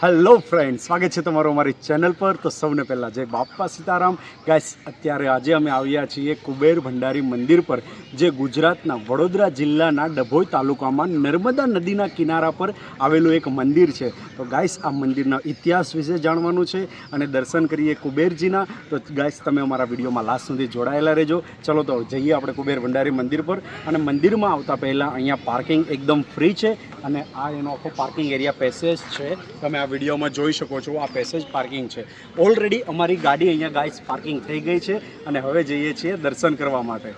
Hello friend સ્વાગત છે તમારું અમારી ચેનલ પર. તો સૌને પહેલાં જય બાપા સીતારામ. ગાઈસ અત્યારે આજે અમે આવ્યા છીએ કુબેર ભંડારી મંદિર પર, જે ગુજરાતના વડોદરા જિલ્લાના ડભોઈ તાલુકામાં નર્મદા નદીના કિનારા પર આવેલું એક મંદિર છે. તો ગાઈસ આ મંદિરના ઇતિહાસ વિશે જાણવાનું છે અને દર્શન કરીએ કુબેરજીના. તો ગાઈસ તમે અમારા વિડીયોમાં લાસ્ટ સુધી જોડાયેલા રહેજો. ચલો તો જઈએ આપણે કુબેર ભંડારી મંદિર પર. અને મંદિરમાં આવતા પહેલાં અહીંયા પાર્કિંગ એકદમ ફ્રી છે. અને આ એનો આખો પાર્કિંગ એરિયા પેસેજ છે. તમે આ વિડીયોમાં જોઈ શકો છો, આ પેસેજ પાર્કિંગ છે. ઓલરેડી અમારી ગાડી અહીંયા ગાઈસ પાર્કિંગ થઈ ગઈ છે અને હવે જઈએ છીએ દર્શન કરવા માટે.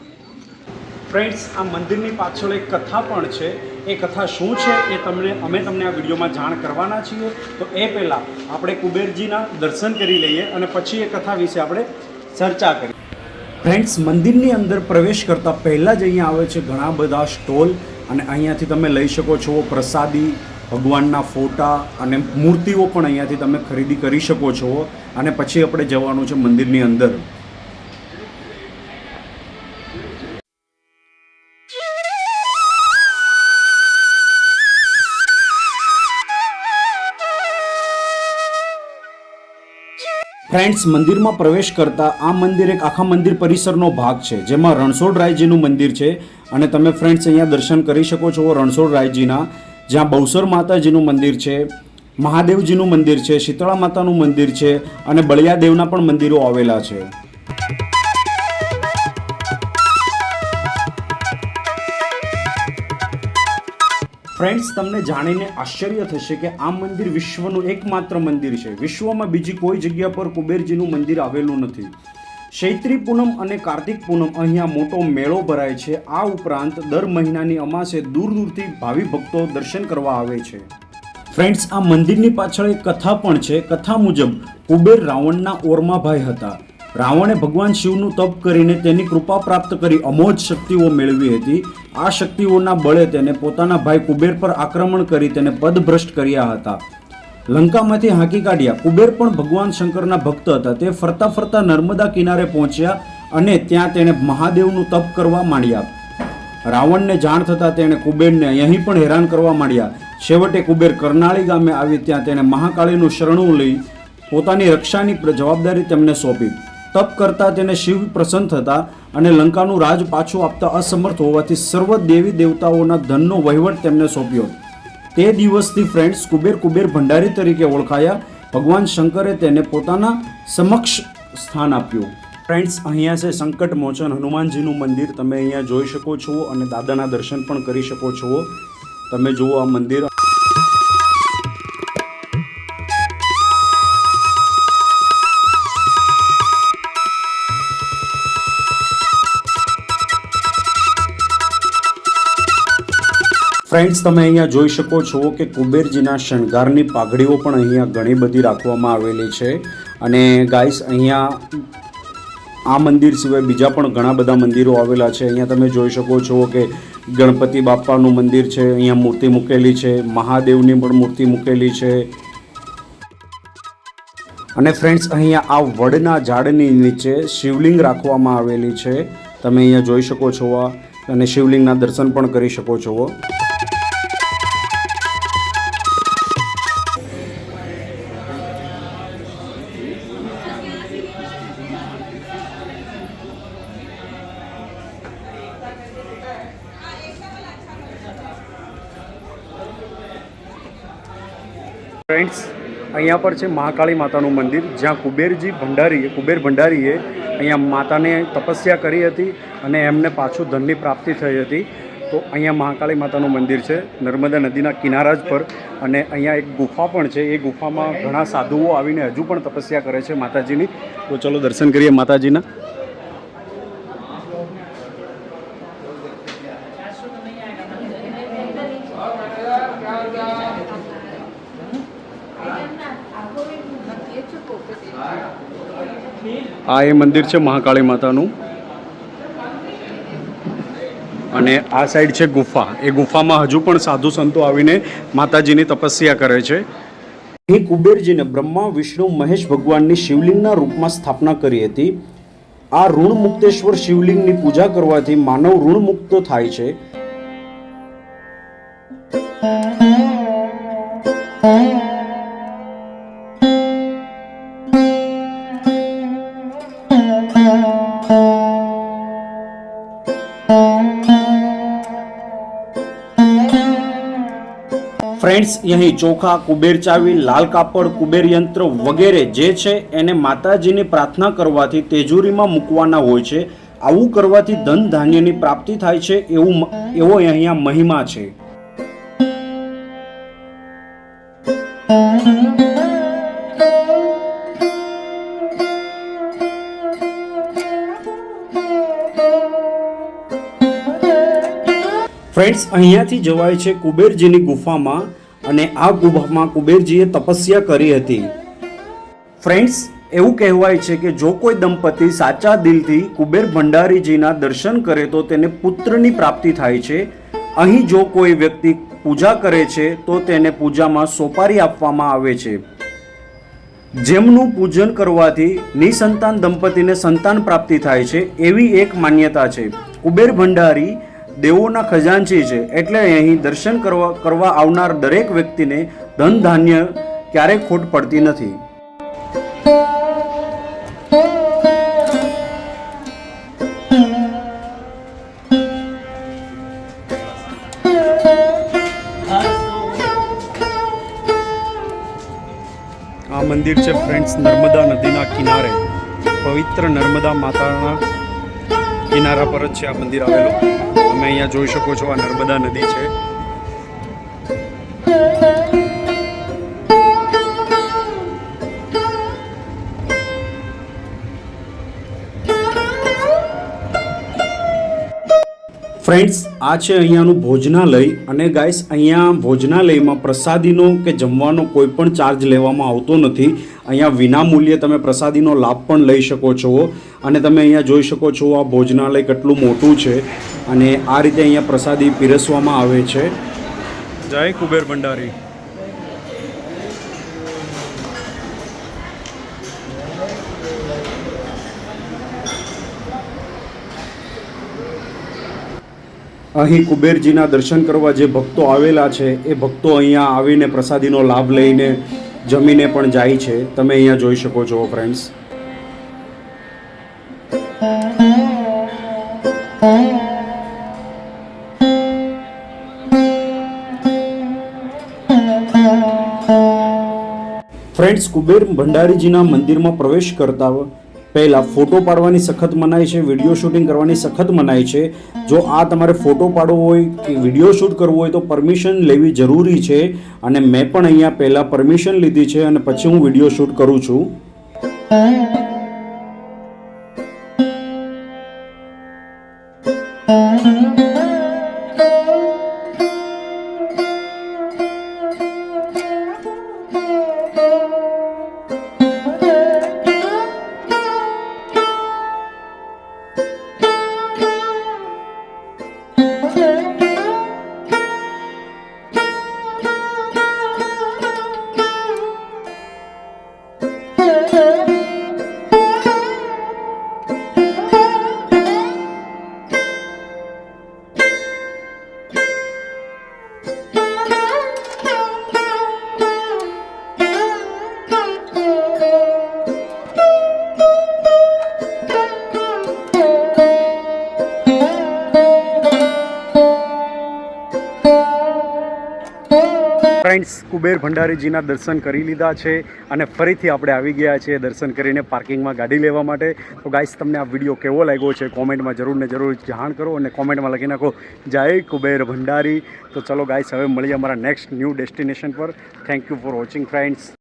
ફ્રેન્ડ્સ આ મંદિરની પાછળ એક કથા પણ છે. એ કથા શું છે એ તમને, અમે તમને આ વિડીયોમાં જાણ કરવાના છીએ. તો એ પહેલાં આપણે કુબેરજીના દર્શન કરી લઈએ અને પછી એ કથા વિશે આપણે ચર્ચા કરીએ. ફ્રેન્ડ્સ મંદિરની અંદર પ્રવેશ કરતાં પહેલાં જ અહીંયા આવે છે ઘણા બધા સ્ટોલ અને અહીંયાથી તમે લઈ શકો છો પ્રસાદી ભગવાનના ફોટા અને મૂર્તિઓ પણ અહીંયાથી તમે ખરીદી કરી શકો છો. અને પછી આપણે જવાનું છે મંદિરની અંદર. ફ્રેન્ડ્સ મંદિરમાં પ્રવેશ કરતા આ મંદિર એક આખા મંદિર પરિસરનો ભાગ છે, જેમાં રણછોડરાયજીનું મંદિર છે. અને તમે ફ્રેન્ડ્સ અહીંયા દર્શન કરી શકો છો રણછોડરાયજીના. જ્યાં બહુસર માતાજીનું મંદિર છે, મહાદેવજીનું મંદિર છે, શીતળા માતાનું મંદિર છે અને બળિયાદેવના પણ મંદિરો આવેલા છે. ફ્રેન્ડ્સ તમને જાણીને આશ્ચર્ય થશે કે આ મંદિર વિશ્વનું એકમાત્ર મંદિર છે. વિશ્વમાં બીજી કોઈ જગ્યા પર કુબેરજીનું મંદિર આવેલું નથી. ચૈત્રી પૂનમ અને કાર્તિક પૂનમ અહીંયા મોટો મેળો ભરાય છે. આ ઉપરાંત દર મહિનાની અમાસે દૂર દૂરથી ભાવિ ભક્તો દર્શન કરવા આવે છે. ફ્રેન્ડ્સ, આ મંદિરની પાછળ એક કથા પણ છે. કથા મુજબ કુબેર રાવણના ઓરમાભાઈ હતા. રાવણે ભગવાન શિવનું તપ કરીને તેની કૃપા પ્રાપ્ત કરી અમોજ શક્તિઓ મેળવી હતી. આ શક્તિઓના બળે તેને પોતાના ભાઈ કુબેર પર આક્રમણ કરી તેને પદભ્રષ્ટ કર્યા હતા. લંકામાંથી હાંકી કાઢ્યા. કુબેર પણ ભગવાન શંકરના ભક્ત હતા. તે ફરતા ફરતા નર્મદા કિનારે પહોંચ્યા અને ત્યાં તેણે મહાદેવનું તપ કરવા માંડ્યા. રાવણને જાણ થતાં તેણે કુબેરને અહીં પણ હેરાન કરવા માંડ્યા. છેવટે કુબેર કરનાળી ગામે આવી ત્યાં તેણે મહાકાળીનું શરણું લઈ પોતાની રક્ષાની જવાબદારી તેમને સોંપી. તપ કરતા તેને શિવ પ્રસન્ન થતા અને લંકાનું રાજ પાછું આપતા અસમર્થ હોવાથી સર્વ દેવી દેવતાઓના ધનનો વહીવટ તેમને સોંપ્યો. તે દિવસથી ફ્રેન્ડ્સ કુબેર કુબેર ભંડારી તરીકે ઓળખાયા. ભગવાન શંકરે તેને પોતાના સમક્ષ સ્થાન આપ્યું. ફ્રેન્ડ્સ અહીંયા છે સંકટ મોચન. હનુમાનજીનું મંદિર તમે અહીંયા જોઈ શકો છો અને દાદાના દર્શન પણ કરી શકો છો. તમે જુઓ આ મંદિર. ફ્રેન્ડ્સ, તમે અહીંયા જોઈ શકો છો કે કુબેરજીના શણગારની પાઘડીઓ પણ અહીંયા ઘણી બધી રાખવામાં આવેલી છે. અને ગાઈસ, અહીંયા આ મંદિર સિવાય બીજા પણ ઘણા બધા મંદિરો આવેલા છે. અહીંયા તમે જોઈ શકો છો કે ગણપતિ બાપાનું મંદિર છે, અહીંયા મૂર્તિ મૂકેલી છે, મહાદેવની પણ મૂર્તિ મૂકેલી છે. અને ફ્રેન્ડ્સ, અહીંયા આ વડના ઝાડની નીચે શિવલિંગ રાખવામાં આવેલી છે. તમે અહીંયા જોઈ શકો છો અને શિવલિંગના દર્શન પણ કરી શકો છો. ફ્રેન્ડ્સ, અહીંયા પર છે મહાકાળી માતાનું મંદિર, જ્યાં કુબેરજી ભંડારીએ કુબેર ભંડારીએ અહીંયા માતાને તપસ્યા કરી હતી અને એમને પાછું ધનની પ્રાપ્તિ થઈ હતી. તો અહીંયા મહાકાળી માતાનું મંદિર છે, નર્મદા નદીના કિનારા જ પર. અને અહીંયા એક ગુફા પણ છે, એ ગુફામાં ઘણા સાધુઓ આવીને હજુ પણ તપસ્યા કરે છે માતાજીની. તો ચલો દર્શન કરીએ માતાજીના. આ એ મંદિર છે મહાકાળી માતાનું. અને આ સાઈડ છે ગુફા. એ ગુફામાં હજુ પણ સાધુ સંતો આવીને માતાજીની તપસ્યા કરે છે. અહીં કુબેરજીને બ્રહ્મા, વિષ્ણુ, મહેશ ભગવાનની શિવલિંગના રૂપમાં સ્થાપના કરી હતી. આ ઋણ મુક્તેશ્વર શિવલિંગની પૂજા કરવાથી માનવ ઋણ મુક્ત થાય છે. ફ્રેન્ડ્સ અહીં ચોખા, કુબેર ચાવી, લાલ કાપડ, કુબેર યંત્ર વગેરે જે છે એને માતાજીની પ્રાર્થના કરવાથી તેજુરીમાં મૂકવાના હોય છે. આવું કરવાથી ધન ધાન્યની પ્રાપ્તિ થાય છે એવું એવો અહીંયા મહિમા છે. ફ્રેન્ડ્સ, અહીંયાથી જવાય છે કુબેરજીની ગુફામાં. અને આ ગુફામાં કુબેરજીએ તપસ્યા કરી હતી. ફ્રેન્ડ્સ, એવું કહેવાય છે કે જો કોઈ દંપતી સાચા દિલથી કુબેર ભંડારીજીના દર્શન કરે તો તેને પુત્રની પ્રાપ્તિ થાય છે. અહીં જો કોઈ વ્યક્તિ પૂજા કરે છે, તો તેને પૂજામાં સોપારી આપવામાં આવે છે. જેમનું પૂજન કરવાથી નિસંતાન દંપતીને સંતાન પ્રાપ્તિ થાય છે, એવી એક માન્યતા છે. કુબેર ભંડારી દેવોના ખજાનચી છે એટલે અહીં દર્શન કરવા કરવા આવનાર દરેક વ્યક્તિને ધન ધાન્ય ક્યારેય ખોટ પડતી નથી. આ મંદિર છે ફ્રેન્ડ્સ નર્મદા નદીના કિનારે. પવિત્ર નર્મદા માતાના કિનારા પર જ છે આ મંદિર આવેલું. તમે અહીંયા જોઈ શકો છો આ નર્મદા નદી છે. ફ્રેન્ડ્સ આ છે અહીંયાનું ભોજનાલય અને ગાઈસ અહીંયા ભોજનાલયમાં પ્રસાદીનો કે જમવાનો કોઈ પણ ચાર્જ લેવામાં આવતો નથી. અહીંયા વિનામૂલ્યે તમે પ્રસાદીનો લાભ પણ લઈ શકો છો અને તમે અહીંયા જોઈ શકો છો આ ભોજનાલય કેટલું મોટું છે અને આ રીતે અહીંયા પ્રસાદી પીરસવામાં આવે છે. જય કુબેર ભંડારી. અહીં કુબેરજીના દર્શન કરવા જે ભક્તો આવેલા છે, એ ભક્તો અહીંયા આવીને પ્રસાદીનો લાભ લઈને જમીને પણ જાય છે. તમે અહીંયા જોઈ શકો છો ફ્રેન્ડ્સ ફ્રેન્ડ્સ કુબેર ભંડારીજીના મંદિરમાં પ્રવેશ કરતા પહેલા ફોટો પાડવાની સખત મનાઈ છે, વીડિયો શૂટિંગ કરવાની સખત મનાઈ છે. જો આ તમારે ફોટો પાડવો હોય કે વીડિયો શૂટ કરવો હોય તો પરમિશન લેવી જરૂરી છે અને મેં પણ અહીંયા પહેલાં પરમિશન લીધી છે અને પછી હું વીડિયો શૂટ કરું છું. ફ્રેન્ડ્સ કુબેર ભંડારીજીના દર્શન કરી લીધા છે અને ફરીથી આપણે આવી ગયા છીએ દર્શન કરીને પાર્કિંગમાં ગાડી લેવા માટે. તો ગાઈસ, તમને આ વીડિયો કેવો લાગ્યો છે કોમેન્ટમાં જરૂર ને જરૂર જાણ કરો અને કોમેન્ટમાં લખી નાખો, જય કુબેર ભંડારી. તો ચલો ગાઈસ, હવે મળીએ અમારા નેક્સ્ટ ન્યૂ ડેસ્ટિનેશન પર. Thank you for watching friends